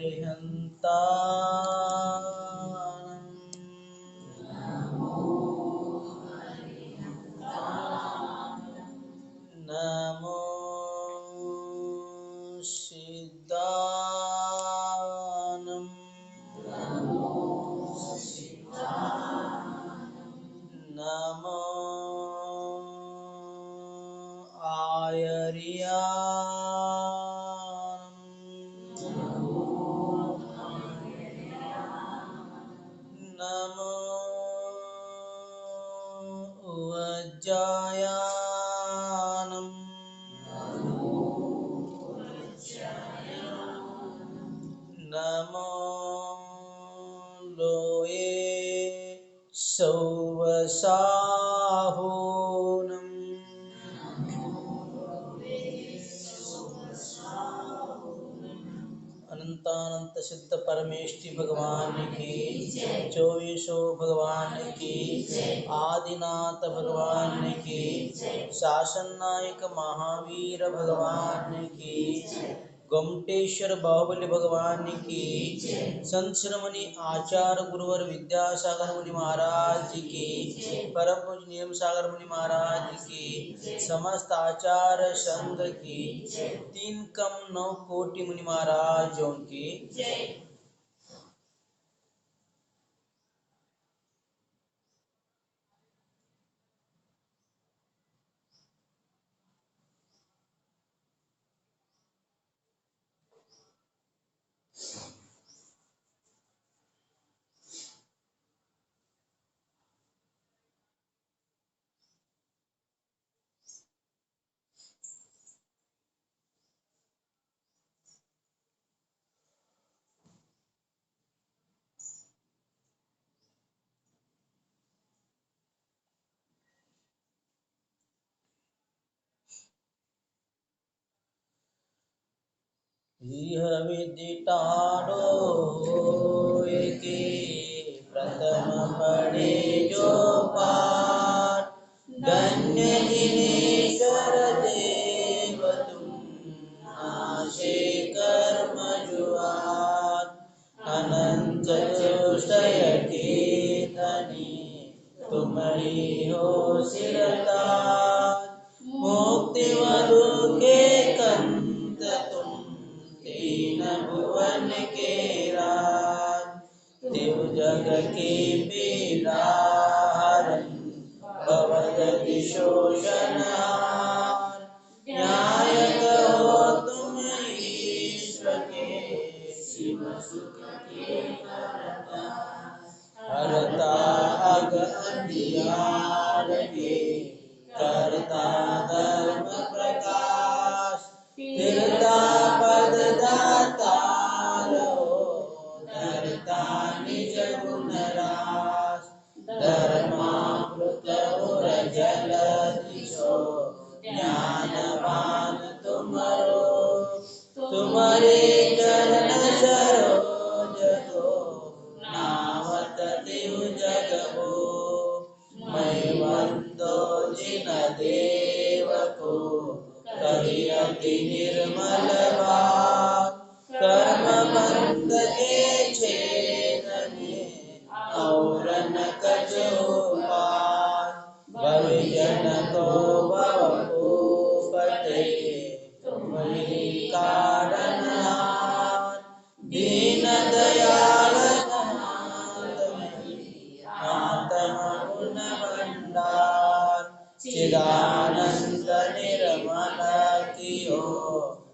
ಹರಿಹಂತಾ लोये सौवसाहूनम्। अनंतानंत सिद्ध परमेष्टि भगवान की, चौबीसों भगवान की, आदिनाथ भगवान की शासन नायक महावीर भगवान की गोमटेश्वर बाहुबली भगवान की संत शिरोमणि आचार्य गुरुवर विद्यासागर मुनि महाराज की परम पूज नियम सागर मुनि महाराज की, समस्त आचार्य संघ की, तीन कम नौ कोटि मुनि महाराजों की। इह विदितारो एके प्रथम पढ़े जो पार। धन्य दिनेश्वर देव तुम नाशे कर्म जुआर अनंत चतुष्टय के धनी तुम्हारी हो सिरताज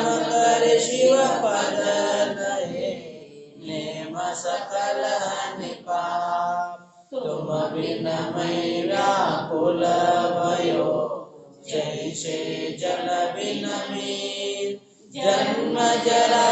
अनुक्रम कर शिव पद लहे नेम सकल तुम बिन मैं व्याकुल भयो जैसे जल बिन मीन जन्म जरा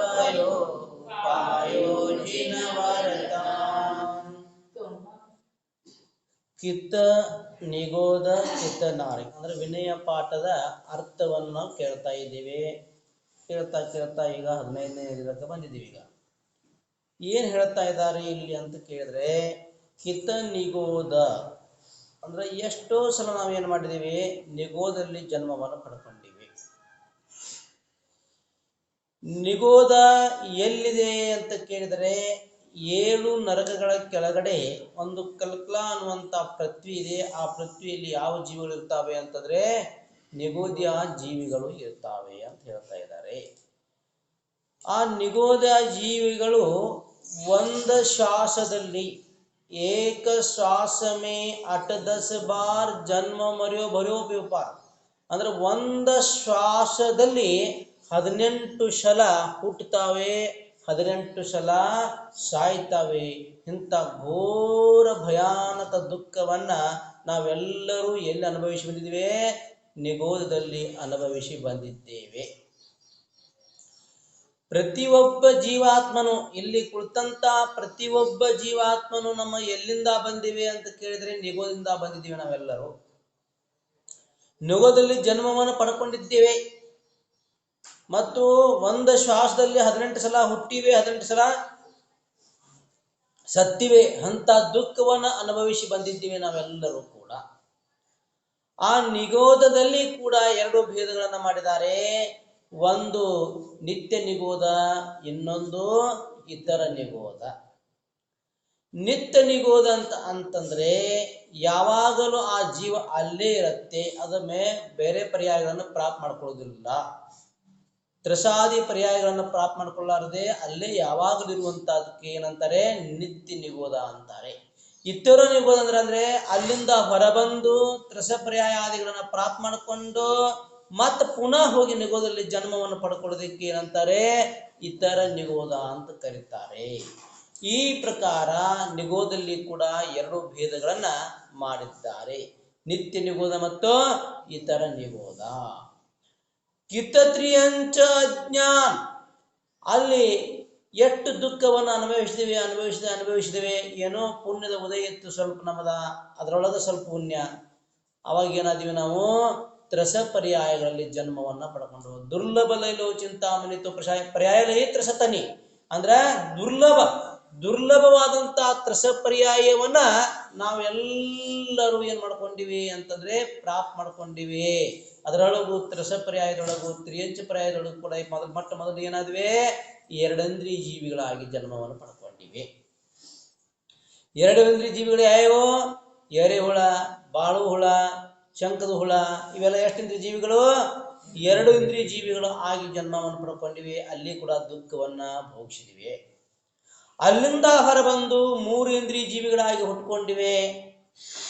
भयो पायो जिन वरदान ಕಿತ್ತ ನಿಗೋದ ಕಿತ್ತ ನಾರಿ ಅಂದ್ರೆ ವಿನಯ ಪಾಠದ ಅರ್ಥವನ್ನು ನಾವು ಕೇಳ್ತಾ ಇದ್ದೀವಿ ಕೇಳ್ತಾ ಕೇಳ್ತಾ ಈಗ ಹದಿನೈದನೇ ದಿನಕ್ಕೆ ಬಂದಿದ್ದೀವಿ ಈಗ ಏನ್ ಹೇಳ್ತಾ ಇದ್ದಾರೆ ಇಲ್ಲಿ ಅಂತ ಕೇಳಿದ್ರೆ ಹಿತ ನಿಗೋದ ಅಂದ್ರೆ ಎಷ್ಟೋ ಸಲ ನಾವೇನ್ ಮಾಡಿದೀವಿ, ನಿಗೋದಲ್ಲಿ ಜನ್ಮವನ್ನು ಪಡ್ಕೊಂಡಿವಿ. ನಿಗೋದ ಎಲ್ಲಿದೆ ಅಂತ ಕೇಳಿದರೆ, ಏಳು ನರಕಗಳ ಕೆಳಗಡೆ ಒಂದು ಕಲ್ಕಲ ಅನ್ನುವಂತ ಪೃಥ್ವಿ ಇದೆ. ಆ ಪೃಥ್ವಿಯಲ್ಲಿ ಯಾವ ಜೀವಿಗಳು ಇರ್ತಾವೆ ಅಂತಂದ್ರೆ, ನಿಗೋದ್ಯ ಜೀವಿಗಳು ಇರ್ತಾವೆ ಅಂತ ಹೇಳ್ತಾ ಇದ್ದಾರೆ. ಆ ನಿಗೋದ ಜೀವಿಗಳು ಒಂದು ಶ್ವಾಸದಲ್ಲಿ ಏಕ ಶ್ವಾಸ ಮೇ ಅಟ ದಸ ಬಾರ್ ಜನ್ಮ ಮರೆಯೋ ಬರೆಯೋ ವ್ಯಾಪಾರ ಅಂದ್ರೆ ಒಂದ ಶ್ವಾಸದಲ್ಲಿ ಹದಿನೆಂಟು ಸಲ ಹುಟ್ಟುತ್ತಾವೆ ಹದಿನೆಂಟು ಸಲ ಸಾಯ್ತಾವೆ. ಇಂಥ ಘೋರ ಭಯಾನಕ ದುಃಖವನ್ನ ನಾವೆಲ್ಲರೂ ಎಲ್ಲಿ ಅನುಭವಿಸಿ ಬಂದಿದ್ದೇವೆ? ನಿಗೋದದಲ್ಲಿ ಅನುಭವಿಸಿ ಬಂದಿದ್ದೇವೆ. ಪ್ರತಿಯೊಬ್ಬ ಜೀವಾತ್ಮನು ಇಲ್ಲಿ ಕುಳಿತಂತ ಪ್ರತಿಯೊಬ್ಬ ಜೀವಾತ್ಮನು ನಮ್ಮ ಎಲ್ಲಿಂದ ಬಂದಿವೆ ಅಂತ ಕೇಳಿದ್ರೆ ನಿಗೋದಿಂದ ಬಂದಿದ್ದೀವಿ ನಾವೆಲ್ಲರೂ. ನಿಗೋದಲ್ಲಿ ಜನ್ಮವನ್ನು ಪಡ್ಕೊಂಡಿದ್ದೇವೆ. ಮತ್ತು ಒಂದು ಶ್ವಾಸದಲ್ಲಿ ಹದಿನೆಂಟು ಸಲ ಹುಟ್ಟಿವೆ, ಹದಿನೆಂಟು ಸಲ ಸತ್ತಿವೆ. ಅಂತ ದುಃಖವನ್ನು ಅನುಭವಿಸಿ ಬಂದಿದ್ದೀವಿ ನಾವೆಲ್ಲರೂ ಕೂಡ. ಆ ನಿಗೋದದಲ್ಲಿ ಕೂಡ ಎರಡು ಭೇದಗಳನ್ನು ಮಾಡಿದ್ದಾರೆ. ಒಂದು ನಿತ್ಯ ನಿಗೋದ, ಇನ್ನೊಂದು ಇತರ ನಿಗೋದ. ನಿತ್ಯ ನಿಗೋದ ಅಂತ ಅಂತಂದ್ರೆ ಯಾವಾಗಲೂ ಆ ಜೀವ ಅಲ್ಲೇ ಇರುತ್ತೆ ಅದರ ಮೇ ಬೇರೆ ಪರ್ಯಾಯಗಳನ್ನು ಪ್ರಾಪ್ತ ಮಾಡ್ಕೊಳ್ಳೋದಿಲ್ಲ. ತ್ರಸಾದಿ ಪರ್ಯಾಯಗಳನ್ನು ಪ್ರಾಪ್ತ ಮಾಡ್ಕೊಳ್ಳಾರದೆ, ಅಲ್ಲೇ ಯಾವಾಗಲೂ ಇರುವಂತಹದಕ್ಕೆ ಏನಂತಾರೆ? ನಿತ್ಯ ನಿಗೋದ ಅಂತಾರೆ. ಇತರ ನಿಗೋದ ಅಂದ್ರೆ ಅಂದ್ರೆ ಅಲ್ಲಿಂದ ಹೊರಬಂದು ತ್ರಸ ಪರ್ಯಾಯ ಆದಿಗಳನ್ನ ಪ್ರಾಪ್ತ ಮಾಡಿಕೊಂಡು ಮತ್ತೆ ಪುನಃ ಹೋಗಿ ನಿಗೋದಲ್ಲಿ ಜನ್ಮವನ್ನು ಪಡ್ಕೊಳ್ಳೋದಕ್ಕೆ ಏನಂತಾರೆ? ಇತರ ನಿಗೋದ ಅಂತ ಕರೀತಾರೆ. ಈ ಪ್ರಕಾರ ನಿಗೋದಲ್ಲಿ ಕೂಡ ಎರಡು ಭೇದಗಳನ್ನ ಮಾಡಿದ್ದಾರೆ. ನಿತ್ಯ ನಿಗೋದ ಮತ್ತು ಇತರ ನಿಗೋದ ಕಿತತ್ರಿಯಂಚ ಅಜ್ಞಾನ್. ಅಲ್ಲಿ ಎಷ್ಟು ದುಃಖವನ್ನು ಅನುಭವಿಸಿದೆ ಅನುಭವಿಸಿದೆ ಅನುಭವಿಸಿದ್ದೇವೆ ಏನೋ ಪುಣ್ಯದ ಉದಯ ಇತ್ತು ಸ್ವಲ್ಪ ನಮ್ಮದ. ಅದರೊಳಗೆ ಸ್ವಲ್ಪ ಪುಣ್ಯ. ಅವಾಗ ಏನಾದೀವಿ ನಾವು? ತ್ರಸ ಪರ್ಯಾಯಗಳಲ್ಲಿ ಜನ್ಮವನ್ನ ಪಡ್ಕೊಂಡು ದುರ್ಲಭ ಲೈಲೋ ಚಿಂತಾಮಣಿತು ಪ್ರಶಾಯ ಪರ್ಯಾಯ ಲೈ ತ್ರಸತನಿ ಅಂದ್ರ ದುರ್ಲಭ ದುರ್ಲಭವಾದಂತಹ ತ್ರಸ ಪರ್ಯಾಯವನ್ನ ನಾವೆಲ್ಲರೂ ಏನ್ ಮಾಡ್ಕೊಂಡಿವಿ ಅಂತಂದ್ರೆ ಪ್ರಾಪ್ ಮಾಡ್ಕೊಂಡಿವಿ. ಅದರೊಳಗೂ ತ್ರಸ ಪರ್ಯಾಯದೊಳಗೂ ತ್ರಿಯಂಚ ಪರ್ಯಾಯದೊಳಗೂ ಕೂಡ ಮೊದಲು ಮೊಟ್ಟ ಮೊದಲು ಏನಾದ್ವಿ? ಎರಡಂದ್ರಿ ಜೀವಿಗಳಾಗಿ ಜನ್ಮವನ್ನು ಪಡ್ಕೊಂಡಿವಿ. ಎರಡಂದ್ರಿ ಜೀವಿಗಳು ಯಾವ್ಯಾವು? ಎರೆಹುಳ ಬಾಳು ಹುಳ ಶಂಕದ ಹುಳ, ಇವೆಲ್ಲ ಎಷ್ಟು ಇಂದ್ರಿಯ ಜೀವಿಗಳು? ಎರಡು ಇಂದ್ರಿಯ ಜೀವಿಗಳು ಆಗಿ ಜನ್ಮವನ್ನು ಪಡ್ಕೊಂಡಿವೆ. ಅಲ್ಲಿ ಕೂಡ ದುಃಖವನ್ನ ಭೋಗಿಸಿದಿವೆ. ಅಲ್ಲಿಂದ ಹೊರಬಂದು ಮೂರು ಇಂದ್ರಿಯ ಜೀವಿಗಳಾಗಿ ಹುಟ್ಕೊಂಡಿವೆ.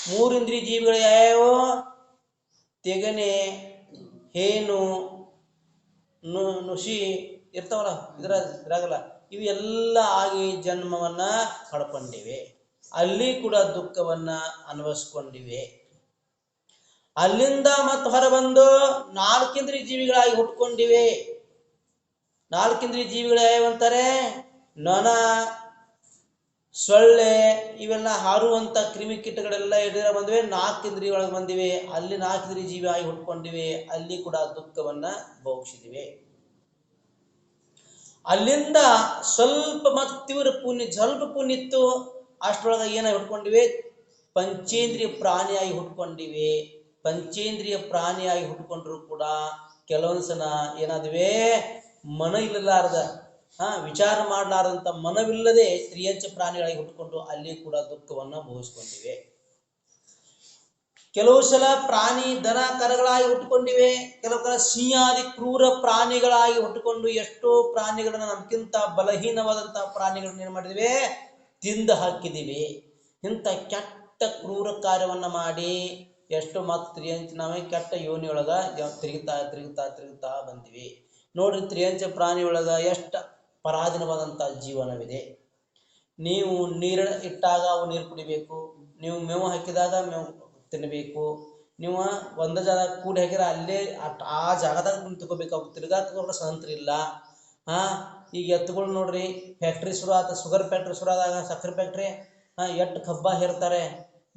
ಮೂರು ಇಂದ್ರಿಯ ಜೀವಿಗಳು ಯಾವ್ಯಾವ? ತೆಗನೆ, ಹೇನು ನುಸಿ ಇರ್ತಾವಲ್ಲ, ಇದ್ರ, ಇದ್ರಾಗಲ್ಲ. ಇವು ಆಗಿ ಜನ್ಮವನ್ನ ಪಡ್ಕೊಂಡಿವೆ. ಅಲ್ಲಿ ಕೂಡ ದುಃಖವನ್ನ ಅನುಭವಿಸ್ಕೊಂಡಿವೆ. ಅಲ್ಲಿಂದ ಮತ್ತೆ ಹೊರಬಂದು ನಾಲ್ಕಿಂದ್ರಿ ಜೀವಿಗಳಾಗಿ ಹುಟ್ಕೊಂಡಿವೆ. ನಾಲ್ಕಿಂದ್ರಿ ಜೀವಿಗಳು ಯಾವಂತಾರೆ? ನೊಣ, ಸೊಳ್ಳೆ, ಇವೆಲ್ಲ ಹಾರುವಂತ ಕ್ರಿಮಿಕೀಟಗಳೆಲ್ಲ ಎದುರ ಬಂದಿವೆ, ನಾಲ್ಕು ಇಂದ್ರಿಯ ಒಳಗೆ ಬಂದಿವೆ. ಅಲ್ಲಿ ನಾಲ್ಕು ಇಂದ್ರಿಯ ಜೀವಿ ಆಗಿ ಹುಟ್ಕೊಂಡಿವೆ. ಅಲ್ಲಿ ಕೂಡ ದುಃಖವನ್ನ ಭೋಗಿಸಿದಿವೆ. ಅಲ್ಲಿಂದ ಸ್ವಲ್ಪ ಮತ್ತು ತೀವ್ರ ಪುಣ್ಯ, ಸ್ವಲ್ಪ ಪುಣ್ಯ ಇತ್ತು, ಅಷ್ಟರೊಳಗೆ ಏನಾಗಿ ಹುಟ್ಕೊಂಡಿವೆ? ಪಂಚೇಂದ್ರಿಯ ಪ್ರಾಣಿಯಾಗಿ ಹುಟ್ಕೊಂಡಿವೆ. ಪಂಚೇಂದ್ರಿಯ ಪ್ರಾಣಿಯಾಗಿ ಹುಟ್ಕೊಂಡ್ರು ಕೂಡ ಕೆಲವೊಂದು ಸಲ ಏನಾದಿವೆ ಮನ ಇಲ್ಲಲಾರದ, ಹಾ, ವಿಚಾರ ಮಾಡಲಾರದಂತ ಮನವಿಲ್ಲದೆ ಸ್ತ್ರೀಯಂಚ ಪ್ರಾಣಿಗಳಾಗಿ ಹುಟ್ಕೊಂಡು ಅಲ್ಲಿ ಕೂಡ ದುಃಖವನ್ನ ಭೋಗಿಸ್ಕೊಂಡಿವೆ. ಕೆಲವು ಸಲ ಪ್ರಾಣಿ ದನ ಕರಗಳಾಗಿ ಹುಟ್ಟುಕೊಂಡಿವೆ ಕೆಲವು ಕಲ ಸಿಂಹಾದಿ ಕ್ರೂರ ಪ್ರಾಣಿಗಳಾಗಿ ಹುಟ್ಟುಕೊಂಡು ಎಷ್ಟೋ ಪ್ರಾಣಿಗಳನ್ನ ನಮ್ಗಿಂತ ಬಲಹೀನವಾದಂತಹ ಪ್ರಾಣಿಗಳನ್ನ ಏನ್ ಮಾಡಿದಿವೆ? ತಿಂದು ಹಾಕಿದಿವೆ. ಇಂಥ ಕೆಟ್ಟ ಕ್ರೂರ ಕಾರ್ಯವನ್ನ ಮಾಡಿ ಎಷ್ಟು ಮತ್ತು ತ್ರಿಯಂಚ ನಾವೇ ಕೆಟ್ಟ ಯೋನಿಯೊಳಗ ತಿರುಗುತ್ತಾ ತಿರುಗುತ್ತಾ ತಿರುಗುತ್ತಾ ಬಂದಿವಿ. ನೋಡ್ರಿ ತ್ರಿಯಂಚ ಪ್ರಾಣಿಯೊಳಗ ಎಷ್ಟು ಪರಾಧೀನವಾದಂಥ ಜೀವನವಿದೆ. ನೀವು ನೀರು ಇಟ್ಟಾಗ ಅವು ನೀರು ಕುಡಿಬೇಕು, ನೀವು ಮೇವು ಹಾಕಿದಾಗ ಮೇವು ತಿನ್ನಬೇಕು ನೀವು ಒಂದು ಜಾಗ ಕೂಡಿ ಹಾಕಿದ್ರೆ ಅಲ್ಲೇ ಆ ಜಾಗದಾಗ ತಗೋಬೇಕು ಅವು ತಿರ್ಗಾಕ ಸ್ವತಂತ್ರ ಇಲ್ಲ. ಹಾ ಈಗ ಎತ್ತುಗಳು ನೋಡ್ರಿ ಫ್ಯಾಕ್ಟ್ರಿ ಶುರು ಆತ ಶುಗರ್ ಫ್ಯಾಕ್ಟ್ರಿ ಶುರು ಆದಾಗ ಸಕ್ಕರೆ ಫ್ಯಾಕ್ಟ್ರಿ ಹಾಂ ಎಷ್ಟು ಕಬ್ಬ ಹೇರ್ತಾರೆ.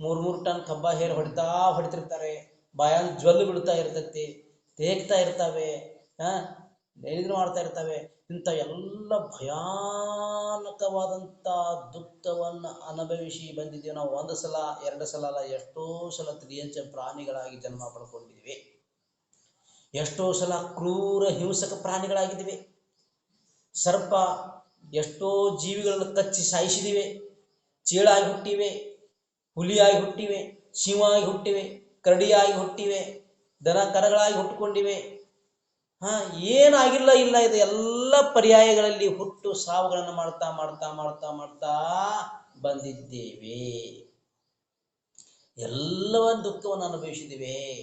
ಮೂರ್ ಮೂರ್ ಟನ್ ಕಬ್ಬ ಹೇರ್ ಹೊಡಿತಾ ಹೊಡಿತಿರ್ತಾರೆ. ಬಾಯಾನ್ ಜ್ವಲ್ಲು ಬಿಡ್ತಾ ಇರ್ತೈತಿ. ತೇಗ್ತಾ ಇರ್ತಾವೆ. ಹಾ? ಮಾಡ್ತಾ ಇರ್ತವೆ. ಇಂಥ ಎಲ್ಲ ಭಯಾನಕವಾದಂಥ ದುಃಖವನ್ನು ಅನುಭವಿಸಿ ಬಂದಿದ್ದೀವಿ ನಾವು. ಒಂದು ಸಲ, ಎರಡು ಸಲ ಅಲ್ಲ, ಎಷ್ಟೋ ಸಲ ತ್ರಿಯಂಚ ಪ್ರಾಣಿಗಳಾಗಿ ಜನ್ಮ ಪಡ್ಕೊಂಡಿದ್ದೀವಿ. ಎಷ್ಟೋ ಸಲ ಕ್ರೂರ ಹಿಂಸಕ ಪ್ರಾಣಿಗಳಾಗಿದ್ದೀವಿ. ಸರ್ಪ ಎಷ್ಟೋ ಜೀವಿಗಳನ್ನು ಕಚ್ಚಿ ಸಾಯಿಸಿದಿವೆ ಚೀಳಾಗಿ ಹುಟ್ಟಿವೆ. ಹುಲಿಯಾಗಿ ಹುಟ್ಟಿವೆ, ಸಿಂಹವಾಗಿ ಹುಟ್ಟಿವೆ, ಕರಡಿಯಾಗಿ ಹುಟ್ಟಿವೆ, ದನ ಕರಗಳಾಗಿ ಹುಟ್ಟುಕೊಂಡಿವೆ. ಹಾ, ಏನಾಗಿಲ್ಲ, ಇಲ್ಲ, ಇದು ಎಲ್ಲ ಪರ್ಯಾಯಗಳಲ್ಲಿ ಹುಟ್ಟು ಸಾವುಗಳನ್ನು ಮಾಡ್ತಾ ಮಾಡ್ತಾ ಮಾಡ್ತಾ ಮಾಡ್ತಾ ಬಂದಿದ್ದೇವೆ. ಎಲ್ಲವ ದುಃಖವನ್ನು ಅನುಭವಿಸಿದ್ದೇವೆ.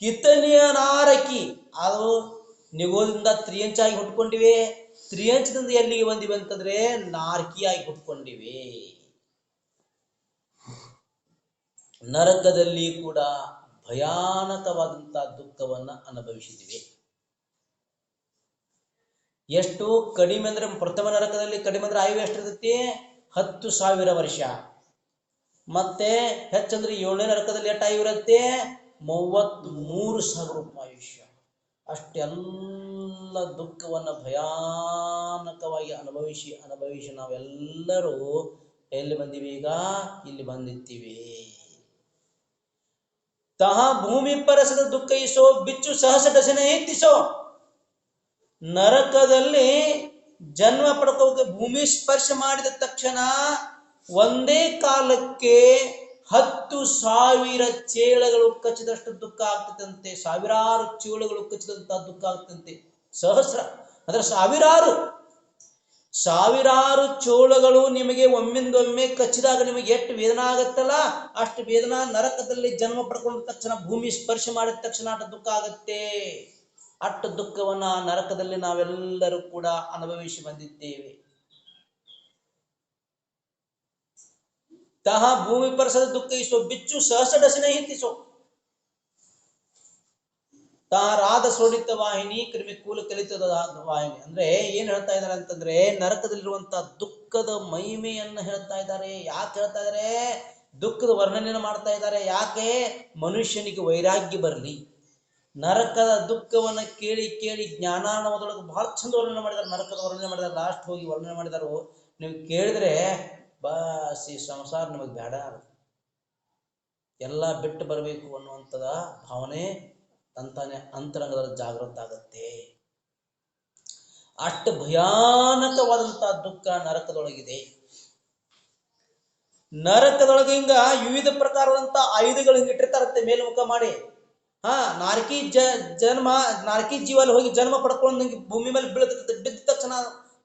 ಕಿತ್ತನೆಯ ನಾರಕಿ, ಅದು ನಿಗೋದಿಂದ ತ್ರಿಯಂಚಾಗಿ ಹುಟ್ಕೊಂಡಿವೆ ತ್ರಿಯಂಚದಿಂದ ಎಲ್ಲಿಗೆ ಬಂದಿವೆ ಅಂತಂದ್ರೆ ನಾರ್ಕಿಯಾಗಿ ಹುಟ್ಕೊಂಡಿವೆ ನರಕದಲ್ಲಿ ಕೂಡ ಭಯಾನಕವಾದಂತಹ ದುಃಖವನ್ನ ಅನುಭವಿಸಿದಿವೆ ಎಷ್ಟು ಕಡಿಮೆ ಅಂದ್ರೆ ಪ್ರಥಮ ನರಕದಲ್ಲಿ ಕಡಿಮೆ ಅಂದ್ರೆ ಆಯು ಎಷ್ಟಿರ್ತೈತಿ? ಹತ್ತು ಸಾವಿರ ವರ್ಷ. ಮತ್ತೆ ಹೆಚ್ಚಂದ್ರೆ ಏಳನೇ ನರಕದಲ್ಲಿ ಎಷ್ಟು ಆಯು ಇರುತ್ತೆ? ಮೂವತ್ತ್ ಮೂರು ಸಾವಿರ ಆಯುಷ್ಯ. ಅಷ್ಟೆಲ್ಲ ದುಃಖವನ್ನ ಭಯಾನಕವಾಗಿ ಅನುಭವಿಸಿ ಅನುಭವಿಸಿ ನಾವೆಲ್ಲರೂ ಎಲ್ಲಿ ಬಂದಿವಿ ಈಗ? ಇಲ್ಲಿ ಬಂದಿರ್ತೀವಿ. ತಹ ಭೂಮಿ ಪರಸದ ದುಃಖ ಇಸೋ ಬಿಚ್ಚು ಸಹಸ ದಶನ ಎತ್ತಿಸೋ. ನರಕದಲ್ಲಿ ಜನ್ಮ ಪಡ್ಕೋಕೆ ಭೂಮಿ ಸ್ಪರ್ಶ ಮಾಡಿದ ತಕ್ಷಣ ಒಂದೇ ಕಾಲಕ್ಕೆ ಹತ್ತು ಸಾವಿರ ಚೇಳಗಳು ಕಚ್ಚಿದಷ್ಟು ದುಃಖ ಆಗ್ತದಂತೆ, ಸಾವಿರಾರು ಚೇಳುಗಳು ಕಚ್ಚಿದಂತ ದುಃಖ ಆಗ್ತದಂತೆ. ಸಹಸ್ರ, ಅಂದ್ರೆ ಸಾವಿರಾರು ಸಾವಿರಾರು ಚೋಳಗಳು ನಿಮಗೆ ಒಮ್ಮಿಂದೊಮ್ಮೆ ಕಚ್ಚಿದಾಗ ನಿಮಗೆ ಎಷ್ಟು ವೇದನ ಆಗತ್ತಲ್ಲ? ಅಷ್ಟು ವೇದನಾ ನರಕದಲ್ಲಿ ಜನ್ಮ ಪಡ್ಕೊಂಡ ತಕ್ಷಣ ಭೂಮಿ ಸ್ಪರ್ಶ ಮಾಡಿದ ತಕ್ಷಣ ಅಷ್ಟು ದುಃಖ ಆಗತ್ತೆ. ಅಷ್ಟು ದುಃಖವನ್ನ ನರಕದಲ್ಲಿ ನಾವೆಲ್ಲರೂ ಕೂಡ ಅನುಭವಿಸಿ ಬಂದಿದ್ದೇವೆ. ತಹ ಭೂಮಿ ಪರಸದ ದುಃಖ ಇಸೋ, ಬಿಚ್ಚು ಸಹಸಡಸಿನ ಡಸನೆ ಹಿಂತಿಸೋ ತಾ ರಾಧ ಸೋಡಿತ ವಾಹಿನಿ ಕ್ರಿಮಿ ಕೂಲ ಕಲಿತದ ವಾಹಿನಿ. ಅಂದ್ರೆ ಏನ್ ಹೇಳ್ತಾ ಇದ್ದಾರೆ ಅಂತಂದ್ರೆ ನರಕದಲ್ಲಿರುವಂತ ದುಃಖದ ಮಹಿಮೆಯನ್ನ ಹೇಳ್ತಾ ಇದ್ದಾರೆ. ಯಾಕೆ ಹೇಳ್ತಾ ಇದ್ದಾರೆ? ದುಃಖದ ವರ್ಣನೆಯನ್ನು ಮಾಡ್ತಾ ಇದ್ದಾರೆ. ಯಾಕೆ? ಮನುಷ್ಯನಿಗೆ ವೈರಾಗ್ಯ ಬರಲಿ. ನರಕದ ದುಃಖವನ್ನ ಕೇಳಿ ಕೇಳಿ ಜ್ಞಾನಾನವದೊಳಗೆ ಬಹಳ ಚಂದ ವರ್ಣನೆ ಮಾಡಿದ್ದಾರೆ. ನರಕದ ವರ್ಣನೆ ಮಾಡಿದ್ದಾರೆ. ಲಾಸ್ಟ್ ಹೋಗಿ ವರ್ಣನೆ ಮಾಡಿದಾರು ನೀವು ಕೇಳಿದ್ರೆ ಬಸ್ ಸಂಸಾರ ನಿಮಗೆ ಬೇಡ ಎಲ್ಲ ಬಿಟ್ಟು ಬರಬೇಕು ಅನ್ನುವಂಥದ ಭಾವನೆ ತಂತಾನೆ ಅಂತರಂಗದಲ್ಲಿ ಜಾಗೃತ ಆಗುತ್ತೆ ಅಷ್ಟು ಭಯಾನಕವಾದಂತಹ ದುಃಖ ನರಕದೊಳಗಿದೆ. ನರಕದೊಳಗೆ ಹಿಂಗ ವಿವಿಧ ಪ್ರಕಾರದಂತ ಆಯುಧಗಳು ಹಿಂಗ ಇಟ್ಟಿರ್ತಾರಂತೆ ಮೇಲ್ಮುಖ ಮಾಡಿ. ಹಾ ನಾರ್ಕಿ ಜ, ಜನ್ಮ ನಾರ್ಕಿ ಜೀವಲ್ಲಿ ಹೋಗಿ ಜನ್ಮ ಪಡ್ಕೊಂಡು ಭೂಮಿ ಮೇಲೆ ಬೀಳ್ತಿರ್ತದೆ ಬಿದ್ದ ತಕ್ಷಣ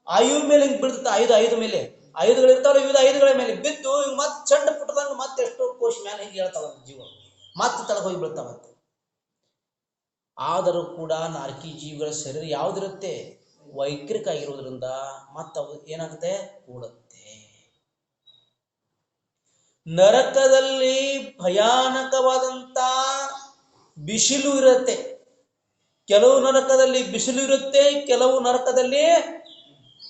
ಆಯು ಮೇಲೆ ಹಿಂಗೆ ಬಿಳ್ತ ಆಯುಧ ಆಯುಧ ಮೇಲೆ. ಆಯುಧಗಳು ಇರ್ತಾವೆ ವಿವಿಧ ಆಯುಧಗಳ ಮೇಲೆ. ಬಿದ್ದು ಹಿಂಗೆ ಮತ್ತೆ ಚಂಡ ಪುಟ್ಟದಂಗ ಮತ್ತೆ ಎಷ್ಟೋ ಕೋಶ ಮೇಲೆ ಹಿಂಗೆ ಹೇಳ್ತಾವ ಜೀವ. ಮತ್ತೆ ತಳಗ ಹೋಗಿ ಬೀಳ್ತಾವಂತೆ. ಆದರೂ ಕೂಡ ನಾಲ್ಕಿ ಜೀವಿಗಳ ಶರೀರ ಯಾವ್ದಿರುತ್ತೆ? ವೈಕರಿಕ ಆಗಿರೋದ್ರಿಂದ ಮತ್ತೆ ಅವು ಏನಾಗುತ್ತೆ? ಕೂಡುತ್ತೆ. ನರಕದಲ್ಲಿ ಭಯಾನಕವಾದಂತ ಬಿಸಿಲು ಇರುತ್ತೆ. ಕೆಲವು ನರಕದಲ್ಲಿ ಬಿಸಿಲು ಇರುತ್ತೆ, ಕೆಲವು ನರಕದಲ್ಲಿ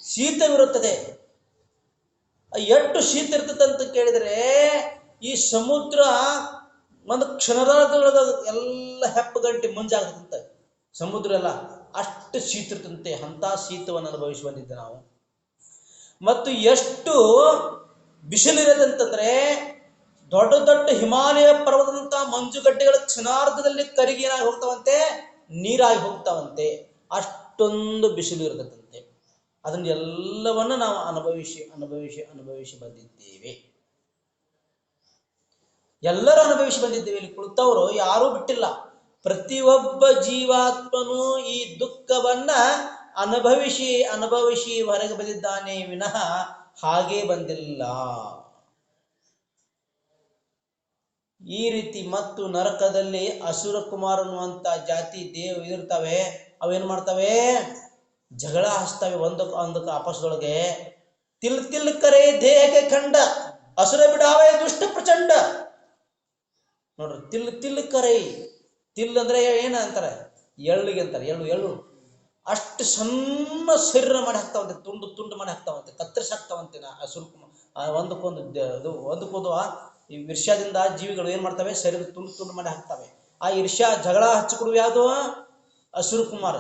ಶೀತವಿರುತ್ತದೆ. ಎಷ್ಟು ಶೀತ ಇರ್ತದೆ ಅಂತ ಕೇಳಿದರೆ ಈ ಸಮುದ್ರ ಒಂದು ಕ್ಷಣದ ಎಲ್ಲ ಹೆಪ್ಪು ಗಂಟೆ ಸಮುದ್ರ ಎಲ್ಲ ಅಷ್ಟು ಶೀತ ಇರ್ತಂತೆ ಅಂಥ ಶೀತವನ್ನು ಅನುಭವಿಸಿ ಬಂದಿದ್ದೆ ನಾವು. ಮತ್ತು ಎಷ್ಟು ಬಿಸಿಲಿರದಂತಂದ್ರೆ ದೊಡ್ಡ ದೊಡ್ಡ ಹಿಮಾಲಯ ಪರ್ವತದಂತ ಮಂಜುಗಡ್ಡೆಗಳ ಕ್ಷಣಾರ್ಧದಲ್ಲಿ ಕರಿಗೇನಾಗಿ ಹೋಗ್ತಾವಂತೆ? ನೀರಾಗಿ ಹೋಗ್ತಾವಂತೆ. ಅಷ್ಟೊಂದು ಬಿಸಿಲು ಇರತಕ್ಕಂತೆ ಅದನ್ನ ಎಲ್ಲವನ್ನ ನಾವು ಅನುಭವಿಸಿ ಅನುಭವಿಸಿ ಅನುಭವಿಸಿ ಬಂದಿದ್ದೇವೆ. ಎಲ್ಲರೂ ಅನುಭವಿಸಿ ಬಂದಿದ್ದೇವೆ ಇಲ್ಲಿ ಕುಳಿತವರು, ಯಾರೂ ಬಿಟ್ಟಿಲ್ಲ. ಪ್ರತಿಯೊಬ್ಬ ಜೀವಾತ್ಮನು ಈ ದುಃಖವನ್ನ ಅನುಭವಿಸಿ ಅನುಭವಿಸಿ ಹೊರಗೆ ಬಂದಿದ್ದಾನೆ ವಿನಃ ಹಾಗೆ ಬಂದಿಲ್ಲ. ಈ ರೀತಿ ಮತ್ತು ನರಕದಲ್ಲಿ ಅಸುರ ಕುಮಾರ್ ಅನ್ನುವಂತ ಜಾತಿ ದೇವ ಇರ್ತವೆ, ಅವೇನ್ ಮಾಡ್ತವೆ? ಜಗಳ ಹಚ್ತವೆ ಒಂದಕ್ಕೆ ಒಂದಕ್ಕೆ ಆಪಸ್ದೊಳಗೆ ತಿಲ್ ತಿಲ್ ಕರೆ ದೇಹಕ್ಕೆ ಖಂಡ, ಅಸುರ ಬಿಡಾವೆ ದುಷ್ಟ ಪ್ರಚಂಡ. ನೋಡ್ರಿ, ತಿಲ್ ತಿಲ್ ಕರೆ ತಿಲ್ ಏನು ಅಂತಾರೆ? ಎಳ್ಳಿಗೆ ಅಂತಾರೆ. ಎಳ್ಳು ಎಳ್ಳು. ಅಷ್ಟು ಸಣ್ಣ ಶರೀರ ಮಾಡಿ ಹಾಕ್ತಾವಂತೆ, ತುಂಡು ತುಂಡು ಮಾಡಿ ಹಾಕ್ತಾವಂತೆ, ಕತ್ತರಿಸಿ ಹಾಕ್ತಾವಂತೆ ಆ ಸುರುಕು ಒಂದಕ್ಕೊಂದು ಅದು ಒಂದಕ್ಕೊಂದು ಈ ವಿರ್ಷ್ಯದಿಂದ ಜೀವಿಗಳು ಏನ್ ಮಾಡ್ತವೆ? ಶರೀರ ತುಂಡು ತುಂಡು ಮಾಡಿ ಹಾಕ್ತವೆ. ಆ ಈರ್ಷ್ಯ ಜಗಳ ಹಚ್ಚಿಕೊಡುವ ಯಾವುದು? ಹಸುರು ಕುಮಾರ.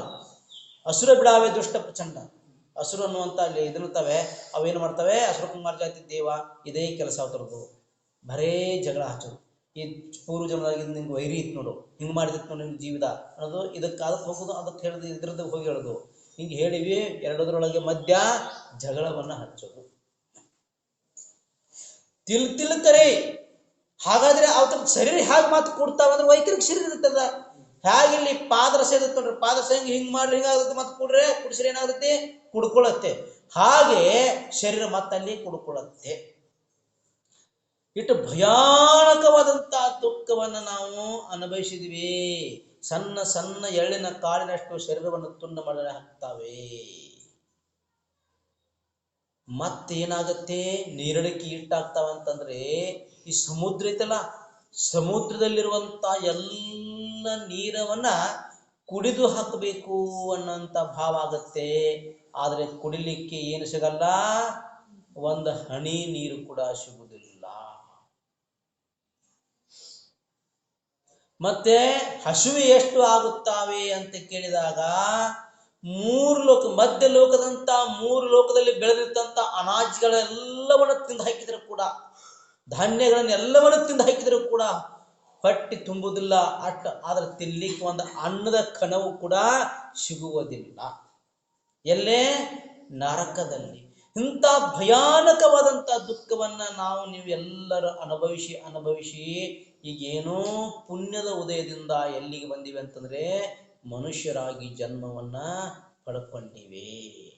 ಹಸುರ ಬಿಡಾವೆ ದುಷ್ಟ ಪ್ರಚಂಡ. ಹಸುರು ಅನ್ನುವಂತ ಅಲ್ಲಿ ಇದಿರ್ತವೆ ಅವೇನು ಮಾಡ್ತವೆ? ಹಸುರು ಕುಮಾರ್ ಜಾತಿ ದೇವ, ಇದೇ ಕೆಲಸ ಅವತರದು ಬರೇ ಜಗಳ ಹಚ್ಚೋದು ಈ ಪೂರ್ವ ಜನ್ಮದಾಗ ನಿಂಗೆ ವೈರಿ ಇತ್ತು ನೋಡು, ಹಿಂಗೆ ಮಾಡಿದಿತ್ತು ನೋಡು ನಿಮ್ಮ ಜೀವಿತ ಅನ್ನೋದು ಇದಕ್ಕೆ ಅದಕ್ಕೆ ಹೋಗೋದು ಅದಕ್ಕೆ ಹೇಳಿದು ಇದ್ರದ್ದು ಹೋಗಿ ಹೇಳೋದು. ಹಿಂಗೆ ಹೇಳಿವಿ, ಎರಡದ್ರೊಳಗೆ ಮಧ್ಯ ಜಗಳವನ್ನ ಹಚ್ಚೋದು. ತಿಲ್ ತಿಲ್ಕರೆ ಹಾಗಾದ್ರೆ ಅವತ್ರ ಶರೀರ ಹೇಗೆ ಮಾತು ಕೊಡ್ತಾವ ಅಂದ್ರೆ ವೈಖರಿಗೆ ಶರೀರ ಇರ್ತದ ಇಲ್ಲಿ ಪಾದರಸ ಇರುತ್ತೆ ನೋಡ್ರಿ, ಪಾದರಸ ಹಿಂಗೆ ಹಿಂಗೆ ಮಾಡ್ರಿ ಹಿಂಗಾಗುತ್ತೆ ಮತ್ತೆ ಕುಡ್ರೆ ಕುಡಿಸ್ರಿ ಏನಾಗುತ್ತೆ? ಕುಡ್ಕೊಳತ್ತೆ. ಹಾಗೆ ಶರೀರ ಮತ್ತಲ್ಲಿ ಕುಡ್ಕೊಳ್ಳತ್ತೆ ಇಟ್ಟು ಭಯಾನಕವಾದಂತಹ ದುಃಖವನ್ನ ನಾವು ಅನುಭವಿಸಿದ್ವಿ. ಸಣ್ಣ ಸಣ್ಣ ಎಳ್ಳಿನ ಕಾಡಿನಷ್ಟು ಶರೀರವನ್ನು ತುಂಡು ಮಾಡಲು ಹಾಕ್ತಾವೆ ಮತ್ತೇನಾಗತ್ತೆ ನೀರಳಿಕೆ ಇಟ್ಟಾಗ್ತಾವ ಅಂತಂದ್ರೆ ಈ ಸಮುದ್ರ ಐತಲ್ಲ ಸಮುದ್ರದಲ್ಲಿರುವಂತ ಎಲ್ಲ ನೀರವನ್ನ ಕುಡಿದು ಹಾಕಬೇಕು ಅನ್ನೋಂಥ ಭಾವ ಆಗತ್ತೆ. ಆದರೆ ಕುಡಿಲಿಕ್ಕೆ ಏನು ಸಿಗಲ್ಲ? ಒಂದು ಹನಿ ನೀರು ಕೂಡ ಸಿಗುವುದಿಲ್ಲ ಮತ್ತೆ ಹಸುವೆ ಎಷ್ಟು ಆಗುತ್ತಾವೆ ಅಂತ ಕೇಳಿದಾಗ ಮೂರು ಲೋಕ, ಮಧ್ಯ ಲೋಕದಂತ ಮೂರು ಲೋಕದಲ್ಲಿ ಬೆಳೆದಿರ್ತಂತ ಅನಾಜ್ಗಳೆಲ್ಲವನ್ನು ತಿಂದು ಹಾಕಿದ್ರು ಕೂಡ, ಧಾನ್ಯಗಳನ್ನೆಲ್ಲವನ್ನು ತಿಂದು ಹಾಕಿದ್ರು ಕೂಡ ಹೊಟ್ಟೆ ತುಂಬುವುದಿಲ್ಲ. ಅಟ್, ಆದ್ರೆ ತಿನ್ಲಿಕ್ಕೆ ಒಂದು ಅನ್ನದ ಕಣವು ಕೂಡ ಸಿಗುವುದಿಲ್ಲ. ಎಲ್ಲೇ? ನರಕದಲ್ಲಿ. ಇಂಥ ಭಯಾನಕವಾದಂಥ ದುಃಖವನ್ನ ನಾವು ನೀವು ಎಲ್ಲರೂ ಅನುಭವಿಸಿ ಅನುಭವಿಸಿ ಅನುಭವಿಸಿ ಈಗೇನೋ ಪುಣ್ಯದ ಉದಯದಿಂದ ಎಲ್ಲಿಗೆ ಬಂದಿವೆ ಅಂತಂದ್ರೆ ಮನುಷ್ಯರಾಗಿ ಜನ್ಮವನ್ನ ಪಡ್ಕೊಂಡಿವೆ.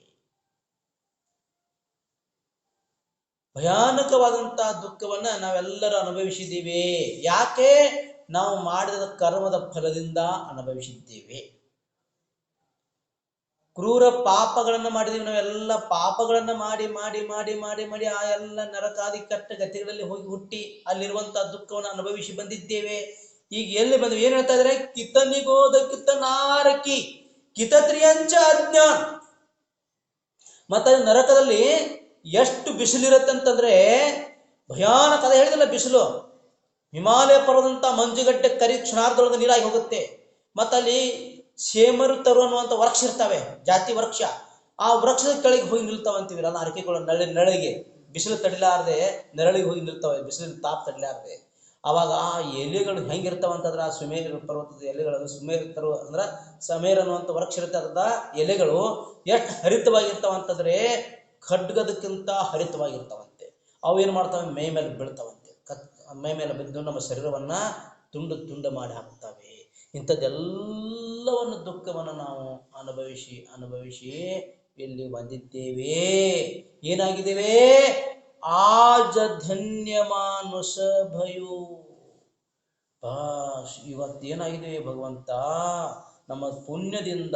ಭಯಾನಕವಾದಂತಹ ದುಃಖವನ್ನ ನಾವೆಲ್ಲರೂ ಅನುಭವಿಸಿದ್ದೀವಿ. ಯಾಕೆ? ನಾವು ಮಾಡಿದ ಕರ್ಮದ ಫಲದಿಂದ ಅನುಭವಿಸಿದ್ದೇವೆ. ಕ್ರೂರ ಪಾಪಗಳನ್ನು ಮಾಡಿದೀವಿ ನಾವೆಲ್ಲ ಪಾಪಗಳನ್ನ ಮಾಡಿ ಮಾಡಿ ಮಾಡಿ ಮಾಡಿ ಮಾಡಿ ಆ ಎಲ್ಲ ನರಕಾದಿ ಕಟ್ಟ ಗತಿಗಳಲ್ಲಿ ಹೋಗಿ ಹುಟ್ಟಿ ಅಲ್ಲಿರುವಂತಹ ದುಃಖವನ್ನು ಅನುಭವಿಸಿ ಬಂದಿದ್ದೇವೆ. ಈಗ ಎಲ್ಲಿ ಬಂದ್ವಿ? ಏನ್ ಹೇಳ್ತಾ ಇದ್ರೆ? ಕಿತನಿಗೋದ ಕಿತನಾರಕಿ ಕಿತತ್ರಿಯಂಚ ಅಜ್ಞಾನ ಮತ್ತೆ ನರಕದಲ್ಲಿ ಎಷ್ಟು ಬಿಸಿಲಿರುತ್ತೆ ಅಂತಂದ್ರೆ ಭಯಾನಕ ಅದ ಹೇಳಿದಿಲ್ಲ ಬಿಸಿಲು. ಹಿಮಾಲಯ ಪರ್ವದಂತ ಮಂಜುಗಡ್ಡೆ ಕರಿ ಕ್ಷಣಾರ್ಧದೊಳಗೆ ನೀರಾಗಿ ಹೋಗುತ್ತೆ. ಮತ್ತಲ್ಲಿ ಸೇಮರು ತರು ಅನ್ನುವಂಥ ವೃಕ್ಷ ಇರ್ತವೆ, ಜಾತಿ ವೃಕ್ಷ. ಆ ವೃಕ್ಷದ ಕೆಳಗೆ ಹೋಗಿ ನಿಲ್ತಾವ ಅಂತೀವಿ ಎಲ್ಲ ಅರಕೆಗಳು ನಳೆ ನಳಿಗೆ ಬಿಸಿಲು ತಡಿಲಾರದೆ ನೆರಳಿಗೆ ಹೋಗಿ ನಿಲ್ತಾವೆ, ಬಿಸಿಲಿನ ತಾಪ ತಡಿಲಾರದೆ. ಅವಾಗ ಆ ಎಲೆಗಳು ಹೆಂಗಿರ್ತಾವಂತಂದ್ರೆ ಆ ಸುಮೇರ ಪರ್ವತದ ಎಲೆಗಳು ಸುಮೇರ ತರು ಅಂದ್ರೆ ಸಮೇರ ಅನ್ನುವಂಥ ವೃಕ್ಷ ಇರ್ತದ ಎಲೆಗಳು ಎಷ್ಟು ಹರಿತವಾಗಿರ್ತಾವಂತಂದ್ರೆ ಖಡ್ಗದಕ್ಕಿಂತ ಹರಿತವಾಗಿರ್ತಾವಂತೆ. ಅವು ಏನು ಮಾಡ್ತಾವೆ? ಮೈ ಮೇಲೆ ಬೀಳ್ತಾವಂತೆ. ಕತ್, ಮೈ ಮೇಲೆ ಬಿದ್ದು ನಮ್ಮ ಶರೀರವನ್ನು ತುಂಡು ತುಂಡು ಮಾಡಿ ಹಾಕ್ತವೆ ಇಂಥದ್ದೆಲ್ಲವನ್ನು ದುಃಖವನ್ನು ನಾವು ಅನುಭವಿಸಿ ಅನುಭವಿಸಿ ಇಲ್ಲಿ ಬಂದಿದ್ದೇವೆ? ಏನಾಗಿದ್ದೇವೆ? ಆಜ ಧನ್ಯ ಮಾನುಷ ಭಯೋ ಇವತ್ತೇನಾಗಿದೆ ಭಗವಂತ? ನಮ್ಮ ಪುಣ್ಯದಿಂದ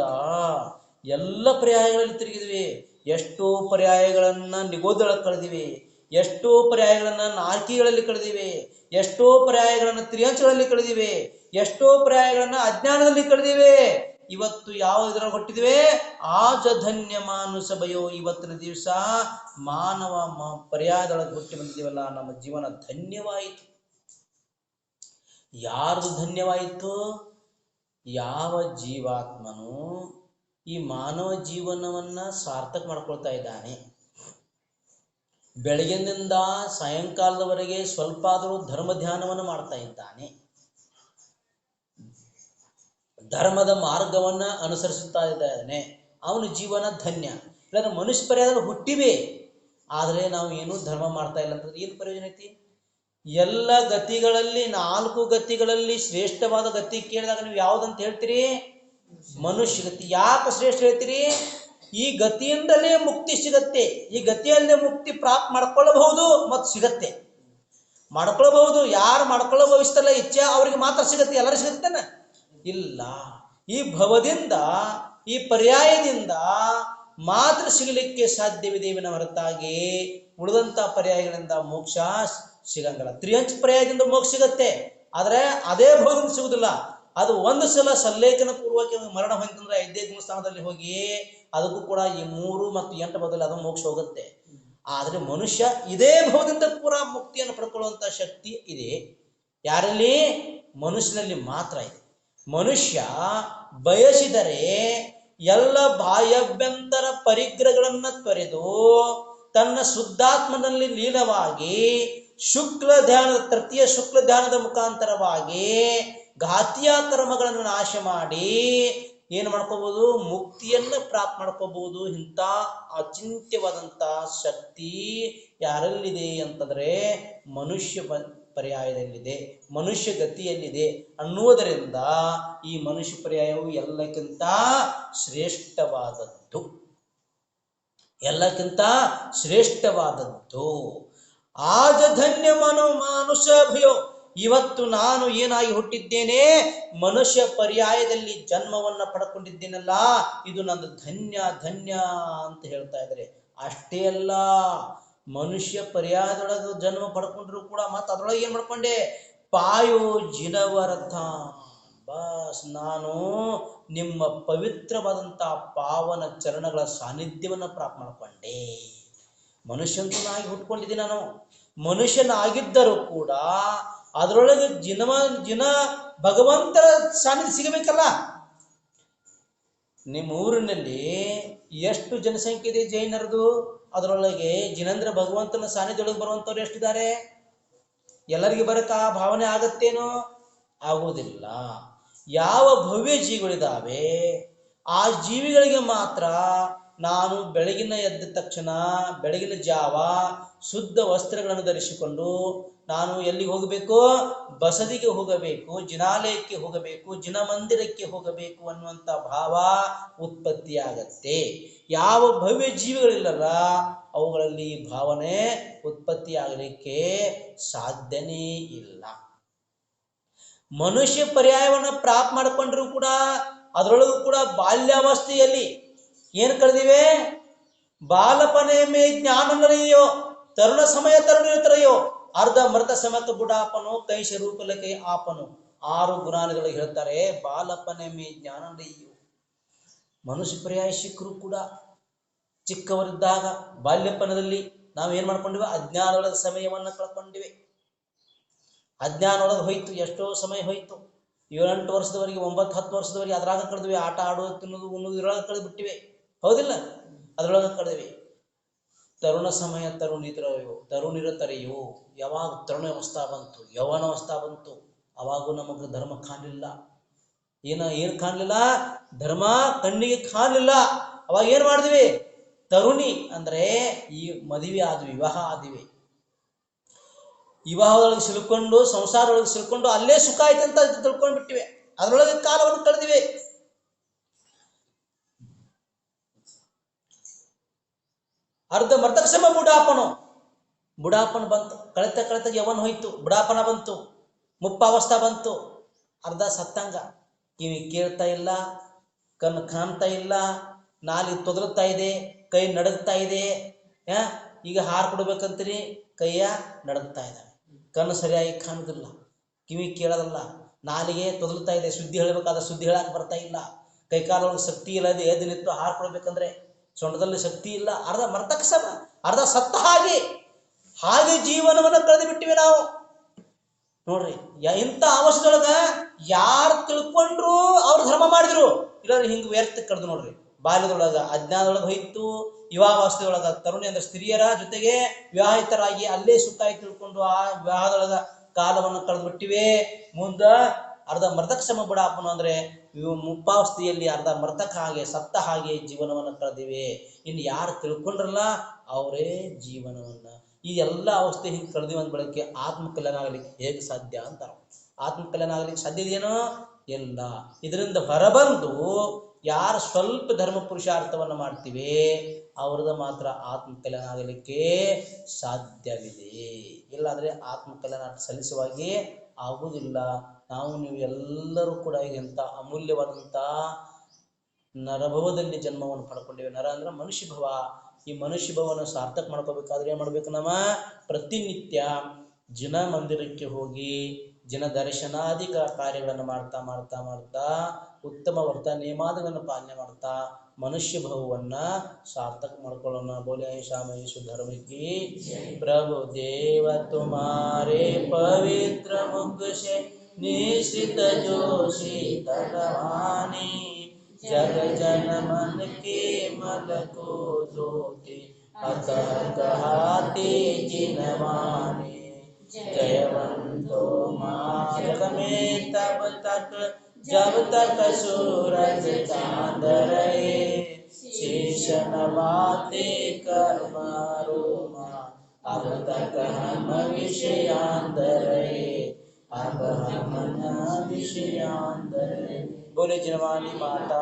ಎಲ್ಲ ಪರ್ಯಾಯಗಳಲ್ಲಿ ತಿರುಗಿದ್ವಿ. ಎಷ್ಟೋ ಪರ್ಯಾಯಗಳನ್ನ ನಿಗೋದೊಳಗೆ ಕಳೆದಿವಿ. ಎಷ್ಟೋ ಪರ್ಯಾಯಗಳನ್ನ ನಾಲ್ಕಿಗಳಲ್ಲಿ ಕಳೆದಿವೆ, ಎಷ್ಟೋ ಪರ್ಯಾಯಗಳನ್ನ ತ್ರಿಯಂಶಗಳಲ್ಲಿ ಕಳೆದಿವೆ, ಎಷ್ಟೋ ಪರ್ಯಾಯಗಳನ್ನ ಅಜ್ಞಾನದಲ್ಲಿ ಕಳೆದಿವೆ. ಇವತ್ತು ಯಾವ ಇದರ ಕೊಟ್ಟಿದ್ವಿ? ಆಜ ಧನ್ಯ ಮಾನುಸ ಭಯೋ ಇವತ್ತಿನ ದಿವಸ ಮಾನವ ಪರ್ಯಾಯದೊಳಗೆ ಹುಟ್ಟಿ ಬಂದಿದ್ದೀವಲ್ಲ ನಮ್ಮ ಜೀವನ ಧನ್ಯವಾಯಿತು. ಯಾರ್ದು ಧನ್ಯವಾಯಿತು? ಯಾವ ಜೀವಾತ್ಮನು ಈ ಮಾನವ ಜೀವನವನ್ನ ಸಾರ್ಥಕ ಮಾಡ್ಕೊಳ್ತಾ ಇದ್ದಾನೆ. ಬೆಳಗಿನಿಂದ ಸಾಯಂಕಾಲದವರೆಗೆ ಸ್ವಲ್ಪ ಆದರೂ ಧರ್ಮ ಧ್ಯಾನವನ್ನು ಮಾಡ್ತಾ ಇದ್ದಾನೆ. ಧರ್ಮದ ಮಾರ್ಗವನ್ನ ಅನುಸರಿಸುತ್ತಾ ಇದ್ದಾನೆ. ಅವನ ಜೀವನ ಧನ್ಯ. ಇಲ್ಲಾಂದ್ರೆ ಮನುಷ್ಯ ಪರಿಹಾರ ಹುಟ್ಟಿವೆ. ಆದರೆ ನಾವು ಏನೂ ಧರ್ಮ ಮಾಡ್ತಾ ಇಲ್ಲ ಅಂತಂದ್ರೆ ಏನು ಪ್ರಯೋಜನ ಐತಿ? ಎಲ್ಲ ಗತಿಗಳಲ್ಲಿ, ನಾಲ್ಕು ಗತಿಗಳಲ್ಲಿ ಶ್ರೇಷ್ಠವಾದ ಗತಿ ಕೇಳಿದಾಗ ನೀವು ಯಾವ್ದಂತ ಹೇಳ್ತೀರಿ? ಮನುಷ್ಯ ಗತಿ. ಯಾಕೆ ಶ್ರೇಷ್ಠ ಹೇಳ್ತೀರಿ? ಈ ಗತಿಯಿಂದಲೇ ಮುಕ್ತಿ ಸಿಗತ್ತೆ. ಈ ಗತಿಯಲ್ಲೇ ಮುಕ್ತಿ ಪ್ರಾಪ್ತ ಮಾಡ್ಕೊಳ್ಳಬಹುದು ಮತ್ತು ಸಿಗತ್ತೆ. ಮಾಡ್ಕೊಳ್ಬಹುದು, ಯಾರು ಮಾಡ್ಕೊಳ್ಳೋ ಭವಿಷ್ಯದಲ್ಲ ಇಚ್ಛೆ ಅವ್ರಿಗೆ ಮಾತ್ರ ಸಿಗತ್ತೆ ಎಲ್ಲರೂ ಸಿಗುತ್ತೇನೆ? ಇಲ್ಲ. ಈ ಭವದಿಂದ, ಈ ಪರ್ಯಾಯದಿಂದ ಮಾತ್ರ ಸಿಗಲಿಕ್ಕೆ ಸಾಧ್ಯವಿದೆ ವಿನ ಹೊರತಾಗಿ. ಉಳಿದಂತ ಪರ್ಯಾಯಗಳಿಂದ ಮೋಕ್ಷ ಸಿಗಂಗಲ್ಲ. ತ್ರಿಯಂಚ್ ಪರ್ಯಾಯದಿಂದ ಮೋಕ್ಷ ಸಿಗತ್ತೆ. ಆದರೆ ಅದೇ ಭವದಿಂದ ಸಿಗುದಿಲ್ಲ. ಅದು ಒಂದು ಸಲ ಸಲ್ಲೇಖನ ಪೂರ್ವಕ ಮರಣ ಹೊಂದಿದ್ರೆ ಐದೇ ಸ್ಥಾನದಲ್ಲಿ ಹೋಗಿ ಅದಕ್ಕೂ ಕೂಡ ಈ ಮೂರು ಮತ್ತು ಎಂಟು ಬದಲು ಅದು ಮೋಕ್ಷ ಹೋಗುತ್ತೆ. ಆದರೆ ಮನುಷ್ಯ ಇದೇ ಭವದಿಂದ ಪೂರ ಮುಕ್ತಿಯನ್ನು ಪಡ್ಕೊಳ್ಳುವಂತ ಶಕ್ತಿ ಇದೆ. ಯಾರಲ್ಲಿ? ಮನುಷ್ಯನಲ್ಲಿ ಮಾತ್ರ ಇದೆ. ಮನುಷ್ಯ ಬಯಸಿದರೆ ಎಲ್ಲ ಬಾಯಭ್ಯಂತರ ಪರಿಗ್ರಹಗಳನ್ನ ತೊರೆದು ತನ್ನ ಶುದ್ಧಾತ್ಮನಲ್ಲಿ ಲೀಲವಾಗಿ ಶುಕ್ಲ ಧ್ಯಾನದ, ತೃತೀಯ ಶುಕ್ಲ ಧ್ಯಾನದ ಮುಖಾಂತರವಾಗಿ ಘಾತಿಯ ಕರ್ಮಗಳನ್ನು ನಾಶ ಮಾಡಿ ಏನು ಮಾಡ್ಕೋಬಹುದು ಮುಕ್ತಿಯನ್ನು ಪ್ರಾಪ್ತ ಮಾಡ್ಕೋಬಹುದು ಇಂಥ ಅಚಿಂತ್ಯವಾದಂಥ ಶಕ್ತಿ ಯಾರಲ್ಲಿದೆ ಅಂತಂದ್ರೆ ಮನುಷ್ಯ ಪರ್ಯಾಯದಲ್ಲಿದೆ, ಮನುಷ್ಯ ಗತಿಯಲ್ಲಿದೆ ಅನ್ನುವುದರಿಂದ ಈ ಮನುಷ್ಯ ಪರ್ಯಾಯವು ಎಲ್ಲಕ್ಕಿಂತ ಶ್ರೇಷ್ಠವಾದದ್ದು. ಎಲ್ಲಕ್ಕಿಂತ ಶ್ರೇಷ್ಠವಾದದ್ದು. ಆಜ ಧನ್ಯ ಮನೋ ಮಾನುಷ ಭಯೋ ಇವತ್ತು ನಾನು ಏನಾಗಿ ಹುಟ್ಟಿದ್ದೇನೆ? ಮನುಷ್ಯ ಪರ್ಯಾಯದಲ್ಲಿ ಜನ್ಮವನ್ನ ಪಡ್ಕೊಂಡಿದ್ದೇನಲ್ಲ, ಇದು ನಂದು ಧನ್ಯ ಧನ್ಯ ಅಂತ ಹೇಳ್ತಾ ಇದ್ದಾರೆ. ಅಷ್ಟೇ ಅಲ್ಲ, ಮನುಷ್ಯ ಪರ್ಯಾಯದೊಳಗೆ ಜನ್ಮ ಪಡ್ಕೊಂಡ್ರು ಕೂಡ ಮತ್ತೆ ಅದ್ರೊಳಗೆ ಏನ್ ಮಾಡ್ಕೊಂಡೆ? ಪಾಯೋ ಜಿನವರಥ ಬಸ್, ನಾನು ನಿಮ್ಮ ಪವಿತ್ರವಾದಂಥ ಪಾವನ ಚರಣಗಳ ಸಾನ್ನಿಧ್ಯವನ್ನ ಪ್ರಾಪ್ತ ಮಾಡ್ಕೊಂಡೆ. ಮನುಷ್ಯನಾಗಿ ನಾಗಿ ಹುಟ್ಕೊಂಡಿದ್ದೀನಿ ನಾನು. ಮನುಷ್ಯನಾಗಿದ್ದರೂ ಕೂಡ ಅದರೊಳಗೆ ಜಿನವ ಜಿನ ಭಗವಂತರ ಸಾನ್ನಿಧ್ಯ ಸಿಗಬೇಕಲ್ಲ? ನಿಮ್ಮ ಊರಿನಲ್ಲಿ ಎಷ್ಟು ಜನಸಂಖ್ಯೆ ಇದೆ ಜೈನರದು? ಅದರೊಳಗೆ ಜಿನೇಂದ್ರ ಭಗವಂತನ ಸಾನ್ನಿಧ್ಯ ಬರುವಂತವ್ರು ಎಷ್ಟಿದ್ದಾರೆ? ಎಲ್ಲರಿಗೆ ಬರಕ ಆ ಭಾವನೆ ಆಗತ್ತೇನೋ? ಆಗುವುದಿಲ್ಲ. ಯಾವ ಭವ್ಯ ಜೀವಿಗಳಿದ್ದಾವೆ ಆ ಜೀವಿಗಳಿಗೆ ಮಾತ್ರ ನಾನು ಬೆಳಗಿನ ಎದ್ದ ತಕ್ಷಣ, ಬೆಳಗಿನ ಜಾವ ಶುದ್ಧ ವಸ್ತ್ರಗಳನ್ನು ಧರಿಸಿಕೊಂಡು ನಾನು ಎಲ್ಲಿಗೆ ಹೋಗಬೇಕು? ಬಸದಿಗೆ ಹೋಗಬೇಕು ಜಿನಾಲಯಕ್ಕೆ ಹೋಗಬೇಕು ಜಿನ ಮಂದಿರಕ್ಕೆ ಹೋಗಬೇಕು ಅನ್ನುವಂಥ ಭಾವ ಉತ್ಪತ್ತಿಯಾಗತ್ತೆ. ಯಾವ ಭವ್ಯ ಜೀವಿಗಳಿಲ್ಲಲ್ಲ ಅವುಗಳಲ್ಲಿ ಭಾವನೆ ಉತ್ಪತ್ತಿಯಾಗಲಿಕ್ಕೆ ಸಾಧ್ಯನೇ ಇಲ್ಲ. ಮನುಷ್ಯ ಪರ್ಯಾಯವನ್ನು ಪ್ರಾಪ್ತ ಮಾಡಿಕೊಂಡ್ರು ಕೂಡ, ಅದರೊಳಗೂ ಕೂಡ ಬಾಲ್ಯಾವಸ್ಥೆಯಲ್ಲಿ ಏನು ಕಳೆದಿವೆ? ಬಾಲಪನೆ ಮೇ ಜ್ಞಾನ ನರೆಯೋ ತರುಣ ಸಮಯ ತರುಣಿರುತ್ತರೆಯೋ ಅರ್ಧ ಮೃತ ಸಮತ ಬುಡಾಪನು ಕೈಶ ರೂಪಲಕೆ ಆಪನು. ಆರು ಗುಣಾನುಗಳು ಹೇಳ್ತಾರೆ, ಬಾಲಪನೆ ಮೇ ಜ್ಞಾನ ನರೆಯೋ ಮನುಷ್ಯ ಪರ್ಯಾಯ ಶಿಖರು ಕೂಡ ಚಿಕ್ಕವರಿದ್ದಾಗ ಬಾಲ್ಯಪನದಲ್ಲಿ ನಾವು ಏನು ಮಾಡ್ಕೊಂಡಿವೆ? ಅಜ್ಞಾನದ ಸಮಯವನ್ನು ಕಳ್ಕೊಂಡಿವೆ. ಅಜ್ಞಾನ ಒಳಗೆ ಹೋಯ್ತು, ಎಷ್ಟೋ ಸಮಯ ಹೋಯ್ತು. ಏಳೆಂಟು ವರ್ಷದವರೆಗೆ, ಒಂಬತ್ತು ಹತ್ತು ವರ್ಷದವರೆಗೆ ಅದ್ರಾಗ ಕಳೆದ್ವಿ, ಆಟ ಆಡೋದು ತಿನ್ನೋದು ಉಣ್ಣೋದು ಇದ್ರೊಳಗೆ ಕಳೆದು ಬಿಟ್ಟಿವೆ. ಹೌದಿಲ್ಲ? ಅದ್ರೊಳಗೆ ಕಳೆದ್ವಿ. ತರುಣ ಸಮಯ ತರುಣಿತರೆಯೋ ತರುಣಿರತರೆಯೋ ಯಾವಾಗ ಯಾವಾಗ ತರುಣಾವಸ್ಥಾ ಬಂತು ಯೌವನಾವಸ್ಥಾ ಬಂತು, ಅವಾಗೂ ನಮಗೆ ಧರ್ಮ ಕಾಣಲಿಲ್ಲ. ಏನ, ಏನು ಕಾಣಲಿಲ್ಲ? ಧರ್ಮ ಕಣ್ಣಿಗೆ ಕಾಣಲಿಲ್ಲ. ಅವಾಗ ಏನು ಮಾಡಿದ್ವಿ? ತರುಣಿ ಅಂದ್ರೆ ಈ ಮದುವೆ ಆದ್ವಿ ವಿವಾಹ ಆದ್ವಿ. ವಿವಾಹದೊಳಗೆ ಸಿಲ್ಕೊಂಡು, ಸಂಸಾರದೊಳಗೆ ಸಿಲ್ಕೊಂಡು ಅಲ್ಲೇ ಸುಖ ಆಯ್ತು ಅಂತ ತಿಳ್ಕೊಂಡು ಬಿಟ್ಟಿವೆ ಅದರೊಳಗೆ ಕಾಲವನ್ನು ಕಳೆದಿವೆ. ಅರ್ಧ ಮರ್ತಕ ಸಮ ಬುಡಾಪನು. ಬುಡಾಪನ ಬಂತು. ಕಳೆತ ಕಳೆತ ಯವನ್ ಹೋಯ್ತು. ಬುಡಾಪನ ಬಂತು. ಮುಪ್ಪಾವಸ್ಥಾ ಬಂತು. ಅರ್ಧ ಸತ್ತಂಗ. ಕಿವಿ ಕೇಳ್ತಾ ಇಲ್ಲ. ಕಣ್ಣು ಕಾಣ್ತಾ ಇಲ್ಲ. ನಾಲಿ ತೊದಲುತ್ತಾ ಇದೆ. ಕೈ ನಡಗ್ತಾ ಇದೆ. ಈಗ ಹಾರು ಕೊಡ್ಬೇಕಂತೀರಿ? ಕೈಯ ನಡಗ್ತಾ ಇದ್ದಾವೆ ಕಣ್ಣು ಸರಿಯಾಗಿ ಕಾಣುದಿಲ್ಲ. ಕಿವಿ ಕೇಳೋದಲ್ಲ. ನಾಲಿಗೆ ತೊದಲುತ್ತಾ ಇದೆ. ಸುದ್ದಿ ಹೇಳಬೇಕಾದ ಸುದ್ದಿ ಹೇಳಕ್ ಬರ್ತಾ ಇಲ್ಲ. ಕೈಕಾಲೊಳಗೆ ಶಕ್ತಿ ಇಲ್ಲದೆ ಎದ್ದು ನಿಂತು ಹಾರ್ಕೊಳ್ಬೇಕಂದ್ರೆ ಸೊಂಟದಲ್ಲಿ ಶಕ್ತಿ ಇಲ್ಲ. ಅರ್ಧ ಮರ್ತಕ ಸಮ. ಅರ್ಧ ಸತ್ತ ಹಾಗೆ. ಹಾಗೆ ಜೀವನವನ್ನು ಕಳೆದು ಬಿಟ್ಟಿವಿ ನಾವು. ನೋಡ್ರಿ ಇಂಥ ಅವಸ್ಥೆಯೊಳಗ ಯಾರು ತಿಳ್ಕೊಂಡ್ರು ಅವ್ರು ಧರ್ಮ ಮಾಡಿದ್ರು? ಇಲ್ಲಾಂದ್ರೆ ಹಿಂಗ್ ವ್ಯರ್ಥ ಕಳೆದು ನೋಡ್ರಿ. ಬಾಲ್ಯದೊಳಗ ಅಜ್ಞಾನದೊಳಗ ಹೋಯ್ತು. ಯುವಾವಸ್ಥೆಯೊಳಗ ತರುಣಿ ಅಂದ್ರೆ ಸ್ತ್ರೀಯರ ಜೊತೆಗೆ ವಿವಾಹಿತರಾಗಿ ಅಲ್ಲೇ ಸುತ್ತಾಯಿ ತಿಳ್ಕೊಂಡು ಆ ವಿವಾಹದೊಳಗ ಕಾಲವನ್ನು ಕಳೆದು ಬಿಟ್ಟಿವೆ. ಮುಂದ ಅರ್ಧ ಮೃತಕ್ಷಮ ಬಿಡಾಪನು ಅಂದ್ರೆ ಮುಪ್ಪಾವಸ್ಥೆಯಲ್ಲಿ ಅರ್ಧ ಮೃತಕ ಹಾಗೆ ಸತ್ತ ಹಾಗೆ ಜೀವನವನ್ನು ಕಳೆದಿವೆ. ಇನ್ನು ಯಾರು ತಿಳ್ಕೊಂಡ್ರಲ್ಲ? ಅವರೇ ಜೀವನವನ್ನ. ಈ ಎಲ್ಲ ಅವಸ್ಥೆ ಹಿಂಗೆ ಕಳೆದಿವೆ ಅಂದ ಬಳಕೆ ಆತ್ಮ ಕಲ್ಯಾಣ ಆಗ್ಲಿಕ್ಕೆ ಹೇಗೆ ಸಾಧ್ಯ ಅಂತ ಆತ್ಮ ಕಲ್ಯಾಣ ಆಗ್ಲಿಕ್ಕೆ ಸಾಧ್ಯ ಇದೆಯೇನೋ ಇಲ್ಲ. ಇದರಿಂದ ಹೊರಬಂದು ಯಾರು ಸ್ವಲ್ಪ ಧರ್ಮ ಪುರುಷಾರ್ಥವನ್ನು ಮಾಡ್ತೀವಿ ಅವ್ರದ್ದು ಮಾತ್ರ ಆತ್ಮ ಕಲ್ಯಾಣ ಆಗಲಿಕ್ಕೆ ಸಾಧ್ಯವಿದೆ. ಇಲ್ಲಾಂದ್ರೆ ಆತ್ಮ ಕಲ್ಯಾಣ ಸಲ್ಲಿಸುವಾಗಿ ಆಗುವುದಿಲ್ಲ. ನಾವು ನೀವು ಎಲ್ಲರೂ ಕೂಡ ಎಂಥ ಅಮೂಲ್ಯವಾದಂತಹ ನರಭವದಲ್ಲಿ ಜನ್ಮವನ್ನು ಪಡ್ಕೊಂಡಿವೆ. ನರ ಅಂದ್ರೆ ಮನುಷ್ಯ ಭವ. ಈ ಮನುಷ್ಯ ಭವನ ಸಾರ್ಥಕ ಮಾಡ್ಕೋಬೇಕಾದ್ರೆ ಏನ್ ಮಾಡ್ಬೇಕು ನಮ್ಮ ಪ್ರತಿನಿತ್ಯ ಜಿನ ಮಂದಿರಕ್ಕೆ ಹೋಗಿ ಜಿನ ದರ್ಶನಾಧಿಕ ಕಾರ್ಯಗಳನ್ನು ಮಾಡ್ತಾ ಮಾಡ್ತಾ ಮಾಡ್ತಾ ಉತ್ತಮ ವರ್ತ ನಿಯಮಾದಗಳನ್ನು ಪಾಲನೆ ಮಾಡ್ತಾ ಮನುಷ್ಯ ಭವವನ್ನ ಸಾರ್ಥಕ ಮಾಡ್ಕೊಳ್ಳೋಣ. ಬೋಲೆ ಶಾಮೇಶು ಧರ್ಮಕ್ಕೆ. ಪ್ರಭು ದೇವ ತುಮಾರೇ ಪವಿತ್ರ ಮುಗ್ಗುಶೆ निश्चित जो शीतलवाणी जग जन मन के मल को धोते अतः कहाते जिनवाने मार्ग में तब तक, जब तक सूरज चाँद रहे। शेष नवाते कर्म रोमा अब तक हम विषयांत रहे। बोले जनवानी माता